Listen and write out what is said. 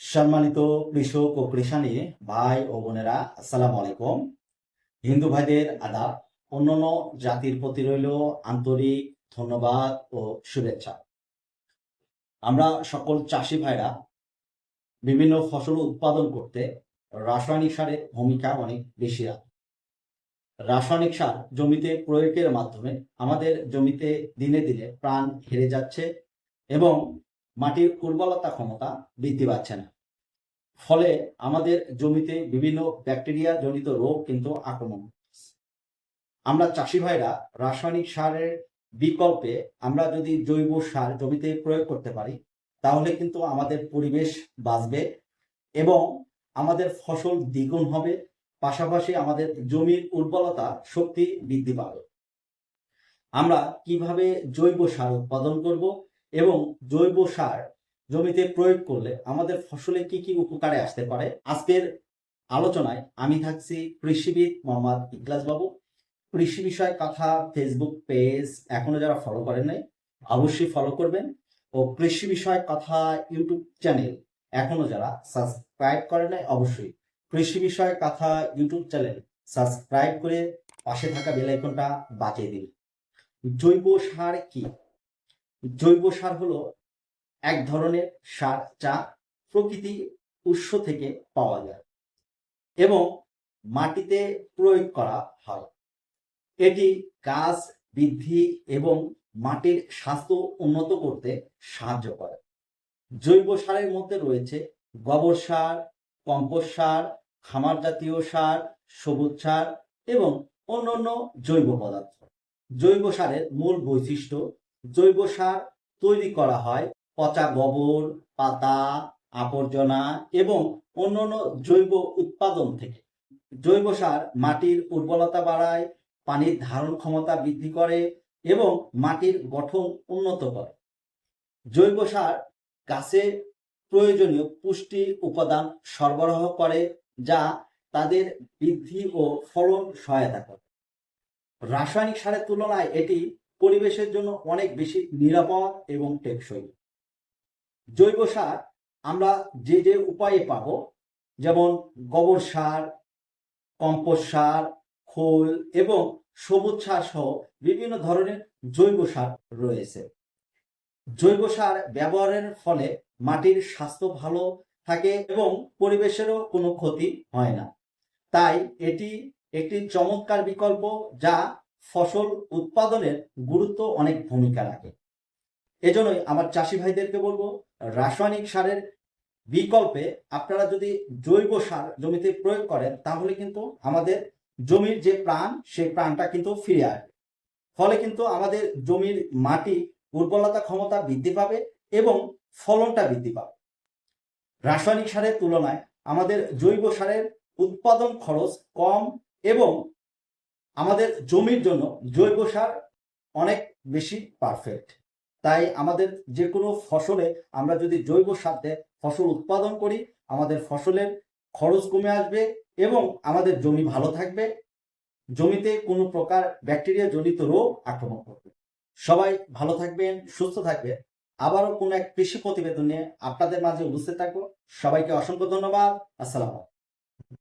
সম্মানিত কৃষক ও কৃষানি ভাই ও বোনেরা, আসসালামু আলাইকুম। হিন্দু ভাইদের আদাব, অন্যান্য জাতির প্রতি রইল আন্তরিক ধন্যবাদ ও শুভেচ্ছা। আমরা সকল চাষি ভাইরা বিভিন্ন ফসল উৎপাদন করতে রাসায়নিক সারের ভূমিকা অনেক বেশি রাসায়নিক সার জমিতে প্রয়োগের মাধ্যমে আমাদের জমিতে দিনে দিনে প্রাণ হেরে যাচ্ছে এবং মাটির উর্বরতা ক্ষমতা বৃদ্ধি পাচ্ছে না। ফলে আমাদের জমিতে বিভিন্ন ব্যাকটেরিয়া জনিত রোগ কিন্তু আক্রমণ আমরা চাষি ভাইরা রাসায়নিক সারের বিকল্পে আমরা যদি জৈব সার জমিতে প্রয়োগ করতে পারি, তাহলে কিন্তু আমাদের পরিবেশ বাঁচবে এবং আমাদের ফসল দ্বিগুণ হবে, পাশাপাশি আমাদের জমির উর্বরতা শক্তি বৃদ্ধি পাবে। আমরা কীভাবে জৈব সার উৎপাদন করব এবং জৈব সার জমিতে প্রয়োগ করলে আমাদের ফসলে কি কি উপকারে আসতে পারে? আজকের আলোচনায় আমি থাকছি কৃষিবিদ মোহাম্মদ ইকলাস বাবু কৃষি বিষয় কথা ফেসবুক পেজ এখনও যারা ফলো করেন নাই, অবশ্যই ফলো করবেন। ও কৃষি বিষয় কথা ইউটিউব চ্যানেল এখনও যারা সাবস্ক্রাইব করেন নাই, অবশ্যই কৃষি বিষয় কথা ইউটিউব চ্যানেল সাবস্ক্রাইব করে পাশে থাকা বেল আইকনটা বাজিয়ে দিন। জৈব সার কি? জৈব সার হলো এক ধরনের সার যা প্রকৃতি উৎস থেকে পাওয়া যায় এবং মাটিতে প্রয়োগ করা হয়। এটি গাছ বৃদ্ধি এবং মাটির স্বাস্থ্য উন্নত করতে সাহায্য করে। জৈব সারের মধ্যে রয়েছে গোবর সার, কম্পোস্ট সার, খামার জাতীয় সার, সবুজ সার এবং অন্যান্য জৈব পদার্থ। জৈব সারের মূল বৈশিষ্ট্য জৈব সার তৈরি করা হয়। পচা গোবর, পাতা, আবর্জনা এবং অন্যান্য জৈব উৎপাদন থেকে। জৈব সার মাটির উর্বরতা বাড়ায়, পানির ধারণ ক্ষমতা বৃদ্ধি করে এবং মাটির গঠন উন্নত করে। জৈব সার গাছের প্রয়োজনীয় পুষ্টি উপাদান সরবরাহ করে, যা তাদের বৃদ্ধি ও ফলন সহায়তা করে। রাসায়নিক সারের তুলনায় এটি পরিবেশের জন্য অনেক বেশি নিরাপদ এবং টেকসই। জৈব সার আমরা যে যে উপায়ে পাব, যেমন গোবর সার, কম্পোস্ট সার, খোল এবং সবুজ সার সহ বিভিন্ন ধরনের জৈব সার রয়েছে। জৈব সার ব্যবহারের ফলে মাটির স্বাস্থ্য ভালো থাকে এবং পরিবেশেরও কোনো ক্ষতি হয় না। তাই এটি একটি চমৎকার বিকল্প যা ফসল উৎপাদনের গুরুত্ব অনেক ভূমিকা রাখে। এজন্যই আমার চাষি ভাইদেরকে বলব, রাসায়নিক সারের বিকল্পে আপনারা যদি জৈব সার জমিতে প্রয়োগ করেন, তাহলে কিন্তু আমাদের জমির যে প্রাণ, সেই প্রাণটা কিন্তু ফিরে আসবে। ফলে কিন্তু আমাদের জমির মাটি উর্বরতা ক্ষমতা বৃদ্ধি পাবে এবং ফলনটা বৃদ্ধি পাবে। রাসায়নিক সারের তুলনায় আমাদের জৈব সারের উৎপাদন খরচ কম এবং আমাদের জমির জন্য জৈব সার অনেক বেশি পারফেক্ট তাই আমাদের যে কোনো ফসলে আমরা যদি জৈব সার দিয়ে ফসল উৎপাদন করি, আমাদের ফসলের খরচ কমে আসবে এবং আমাদের জমি ভালো থাকবে। জমিতে কোনো প্রকার ব্যাকটেরিয়া জনিত রোগ আক্রমণ করবে সবাই ভালো থাকবেন, সুস্থ থাকবেন। আবারও কোনো এক কৃষি প্রতিবেদন নিয়ে আপনাদের মাঝে উপস্থিত থাকব। সবাইকে অসংখ্য ধন্যবাদ। আসসালাম